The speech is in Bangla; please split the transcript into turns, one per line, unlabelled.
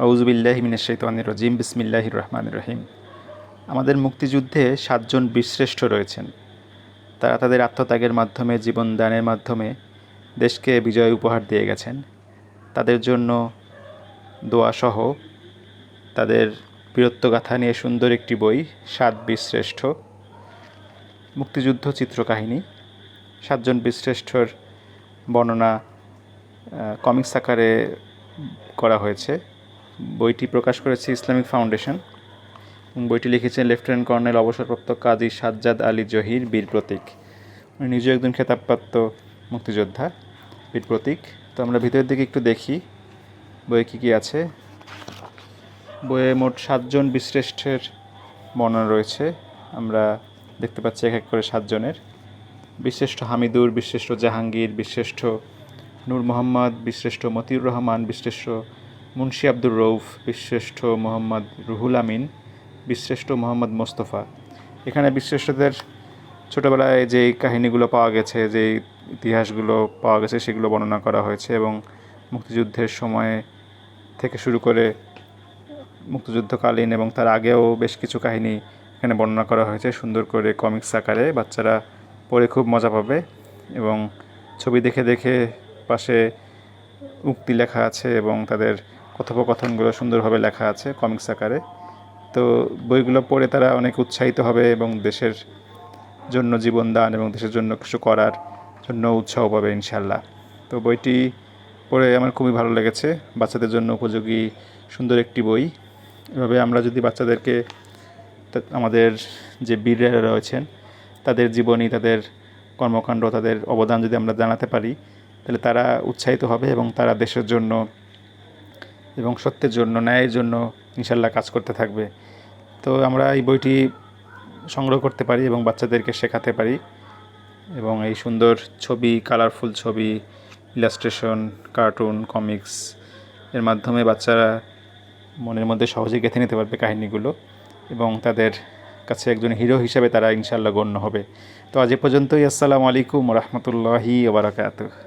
আউজুবিল্লাহ মিনাশাইতানির রজিম, বিসমিল্লাহির রহমান রহিম। আমাদের মুক্তিযুদ্ধে সাতজন বীরশ্রেষ্ঠ রয়েছেন। তারা তাদের আত্মত্যাগের মাধ্যমে, জীবন দানের মাধ্যমে দেশকে বিজয় উপহার দিয়ে গেছেন। তাদের জন্য দোয়াসহ তাদের বীরত্বগাথা নিয়ে সুন্দর একটি বই, সাত বীরশ্রেষ্ঠ। মুক্তিযুদ্ধ চিত্রকাহিনী, সাতজন বীরশ্রেষ্ঠর বর্ণনা কমিক্স আকারে করা হয়েছে। বইটি প্রকাশ করেছে ইসলামিক ফাউন্ডেশন বইটি লিখেছেন লেফটেন্যান্ট কর্নেল অবসরপ্রাপ্ত কাজী সাজ্জাদ আলী জহির, বীর প্রতীক। উনি নিজেও একজন খেতাবপ্রাপ্ত মুক্তিযোদ্ধা, বীর প্রতীক। তো আমরা ভিতরের দিকে একটু দেখি, বইয়ে কী কী আছে। বইয়ে মোট সাতজন বীরশ্রেষ্ঠের বর্ণনা রয়েছে। আমরা দেখতে পাচ্ছি এক এক করে সাতজনের। বীরশ্রেষ্ঠ হামিদুর বীরশ্রেষ্ঠ জাহাঙ্গীর, বিশ্রেষ্ঠ নূর মোহাম্মদ বীরশ্রেষ্ঠ মতিউর রহমান বীরশ্রেষ্ঠ মুন্সি আব্দুর রৌফ বিশ্রেষ্ঠ মোহাম্মদ রুহুল আমিন বীরশ্রেষ্ঠ মোহাম্মদ মোস্তফা। এখানে বীরশ্রেষ্ঠদের ছোটোবেলায় যেই কাহিনীগুলো পাওয়া গেছে, যেই ইতিহাসগুলো পাওয়া গেছে, সেগুলো বর্ণনা করা হয়েছে এবং মুক্তিযুদ্ধের সময়ে থেকে শুরু করে মুক্তিযুদ্ধকালীন এবং তার আগেও বেশ কিছু কাহিনী এখানে বর্ণনা করা হয়েছে। সুন্দর করে কমিক্স আকারে বাচ্চারা পড়ে খুব মজা পাবে এবং ছবি দেখে দেখে পাশে উক্তি লেখা আছে এবং তাদের কথোপকথনগুলো সুন্দরভাবে লেখা আছে কমিক্স আকারে। তো বইগুলো পড়ে তারা অনেক উৎসাহিত হবে এবং দেশের জন্য জীবন দান এবং দেশের জন্য কিছু করার জন্য উৎসাহ পাবে ইনশাল্লাহ তো বইটি পড়ে আমার খুবই ভালো লেগেছে। বাচ্চাদের জন্য উপযোগী, সুন্দর একটি বই। এভাবে আমরা যদি বাচ্চাদেরকে আমাদের যে বীররা রয়েছেন, তাদের জীবনী, তাদের কর্মকাণ্ড, তাদের অবদান যদি আমরা জানাতে পারি, তাহলে তারা উৎসাহিত হবে এবং তারা দেশের জন্য এবং সত্যের জন্য, ন্যায়ের জন্য ইনশাল্লাহ কাজ করতে থাকবে। তো আমরা এই বইটি সংগ্রহ করতে পারি এবং বাচ্চাদেরকে শেখাতে পারি এবং এই সুন্দর ছবি কালারফুল ছবি ইলাস্ট্রেশন কার্টুন কমিক্স এর মাধ্যমে বাচ্চারা মনের মধ্যে সহজেই গেঁথে নিতে পারবে কাহিনীগুলো এবং তাদের কাছে একজন হিরো হিসেবে তারা ইনশাল্লাহ গণ্য হবে। তো আজ এ পর্যন্তই। আসসালামু আলাইকুম রহমতুল্লাহি ওবরাকাতুহ